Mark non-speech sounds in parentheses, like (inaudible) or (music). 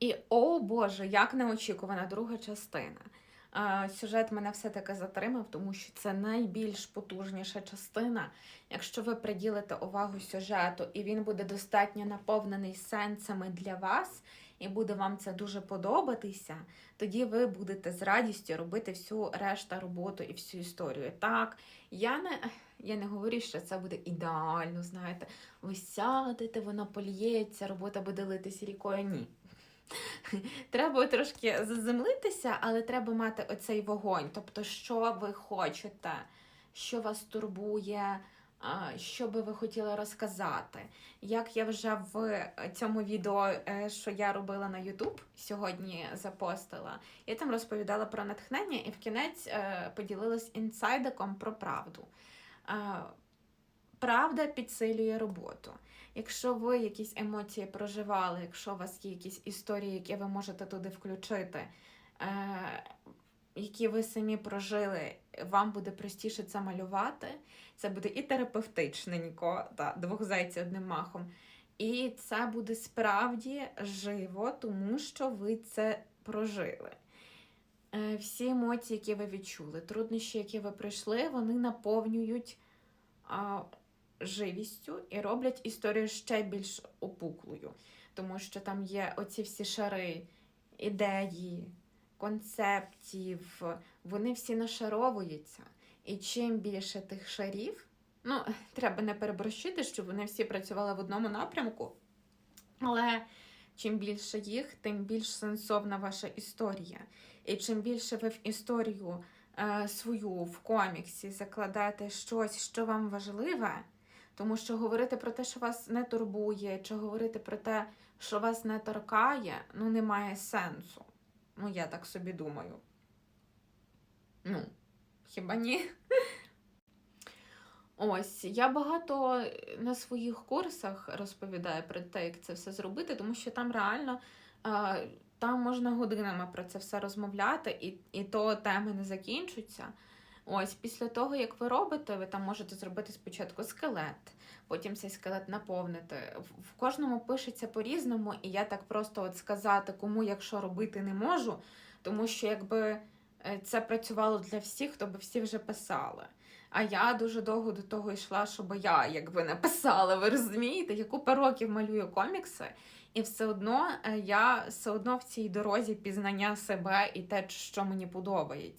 І о Боже, як неочікувана друга частина. Сюжет мене все-таки затримав, тому що це найбільш потужніша частина. Якщо ви приділите увагу сюжету, і він буде достатньо наповнений сенсами для вас, і буде вам це дуже подобатися, тоді ви будете з радістю робити всю решта роботу і всю історію. Так, я не, я не говорю, що це буде ідеально, знаєте, ви сядете, воно поліється, робота буде литись рікою. Ні. (laughs) Треба трошки заземлитися, але треба мати оцей вогонь. Тобто, що ви хочете, що вас турбує, що би ви хотіли розказати. Як я вже в цьому відео, е, що я робила на YouTube, сьогодні запостила, я там розповідала про натхнення і в кінець е, поділилась інсайдиком про правду. Правда підсилює роботу. Якщо ви якісь емоції проживали, якщо у вас є якісь історії, які ви можете туди включити, е, які ви самі прожили, вам буде простіше це малювати. Це буде і терапевтичненько, та, двох зайців одним махом. І це буде справді живо, тому що ви це прожили. Е, всі емоції, які ви відчули, труднощі, які ви пройшли, вони наповнюють живістю і роблять історію ще більш опуклою, тому що там є оці всі шари, ідеї, концептів, вони всі нашаровуються. І чим більше тих шарів, ну, (laughs) треба не переборщити, щоб вони всі працювали в одному напрямку, але чим більше їх, тим більш сенсовна ваша історія. І чим більше ви в історію е, свою в коміксі закладаєте щось, що вам важливе, тому що говорити про те, що вас не турбує, чи говорити про те, що вас не торкає, ну немає сенсу. Ну, я так собі думаю. Ну, хіба ні? Ось, я багато на своїх курсах розповідаю про те, як це все зробити, тому що там реально е, там можна годинами про це все розмовляти, і, і то теми не закінчуться. Ось після того, як ви робите, ви там можете зробити спочатку скелет, потім цей скелет наповнити. В, кожному пишеться по-різному, і я так просто от сказати, кому якщо робити не можу, тому що якби е, це працювало для всіх, то би всі вже писали. А я дуже довго до того йшла, щоб я якби не писала. Ви розумієте, я купа років малюю комікси, і все одно е, я все одно в цій дорозі пізнання себе і те, що мені подобається.